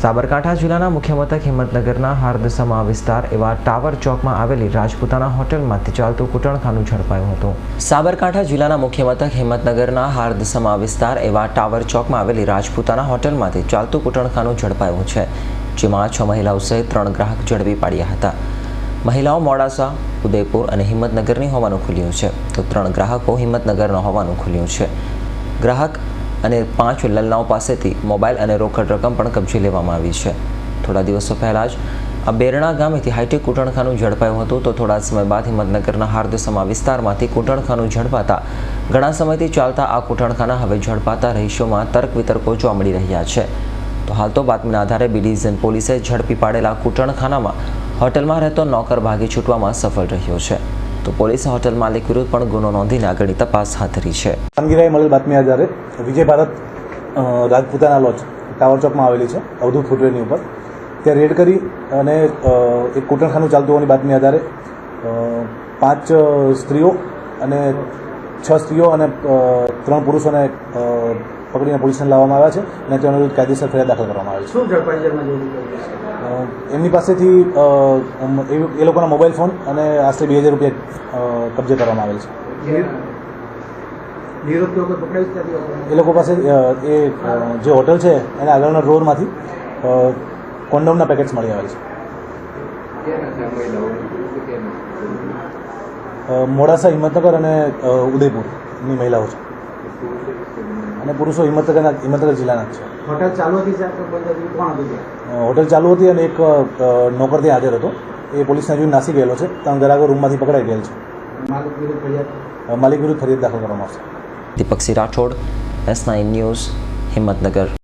સાબરકાંઠા જિલ્લાના મુખ્ય મથક હિંમતનગરના હાર્દસમા વિસ્તાર એવા ટાવર ચોકમાં આવેલી રાજપૂતાના હોટેલમાંથી ચાલતું કુટણખાનું ઝડપાયું હતું. સાબરકાંઠા જિલ્લાના મુખ્ય મથક હિંમતનગરના હાર્દસમા વિસ્તાર એવા ટાવર ચોકમાં આવેલી રાજપૂતાના હોટેલમાંથી ચાલતું કુટણખાનું ઝડપાયું છે, જેમાં છ મહિલાઓ સહિત ત્રણ ગ્રાહક ઝડપી પાડ્યા હતા. મહિલાઓ મોડાસા, ઉદયપુર અને હિંમતનગરની હોવાનું ખુલ્યું છે, તો ત્રણ ગ્રાહકો હિંમતનગરના હોવાનું ખુલ્યું છે. ગ્રાહક અને પાંચ લલ્લાઓ પાસેથી મોબાઈલ અને રોકડ રકમ પણ કબજે લેવામાં આવી છે. થોડા દિવસો પહેલાં જ આ બેરણા ગામેથી હાઈટેક કૂટણખાનું ઝડપાયું હતું, તો થોડા સમય બાદ હિંમતનગરના હાર્દસમા વિસ્તારમાંથી કૂટણખાનું ઝડપાતા, ઘણા સમયથી ચાલતા આ કૂટણખાના હવે ઝડપાતા રહીશોમાં તર્ક વિતર્કો જોવા મળી રહ્યા છે. તો હાલ તો બાતમીના આધારે બી ડિવિઝન પોલીસે ઝડપી પાડેલા કૂટણખાનામાં હોટલમાં રહેતો નોકર ભાગી છૂટવામાં સફળ રહ્યો છે. તો પોલીસે હોટેલ માલિક વિરુદ્ધ પણ ગુનો નોંધીને આગળની તપાસ હાથ ધરી છે. કામગીરાએ મળેલ બાતમી આધારે વિજય ભારત રાજપૂતાના લોજ ટાવર ચોકમાં આવેલી છે, અવધૂત ફૂટવેરની ઉપર. ત્યાં રેડ કરી અને એક કોટણખાનું ચાલતું હોવાની બાતમી આધારે પાંચ સ્ત્રીઓ અને છ સ્ત્રીઓ અને ત્રણ પુરુષોને પકડીને પોલીસને લાવવામાં આવ્યા છે અને તેનો વિરુદ્ધ કાયદેસર ફરિયાદ દાખલ કરવામાં આવી છે. એમની પાસેથી એ- લોકોના મોબાઈલ ફોન અને આશરે બે હજાર રૂપિયા કબજે કરવામાં આવેલ છે. એ લોકો પાસે એ જે હોટલ છે એના આગળના ડ્રોરમાંથી કોન્ડોમના પેકેટ્સ મળી આવેલ છે. મોડાસા હિંમતનગર અને ઉદયપુરની મહિલાઓ છે. અને પુરુષો હિંમતનગરના હિંમતનગર જિલ્લાના જ છે. હોટેલ ચાલુ હતી હોટલ ચાલુ હતી અને એક નોકરથી નોકર ત્યાં હાજર હતો. એ પોલીસને જોઈને નાસી ગયેલો છે. ત્રણ ગ્રાહકો રૂમમાંથી પકડાઈ ગયેલ છે. માલિક વિરુદ્ધ ફરિયાદ? માલિક વિરુદ્ધ ફરિયાદ દાખલ કરવામાં આવશે. Deepaksinh Rathod S nine news Himmatnagar.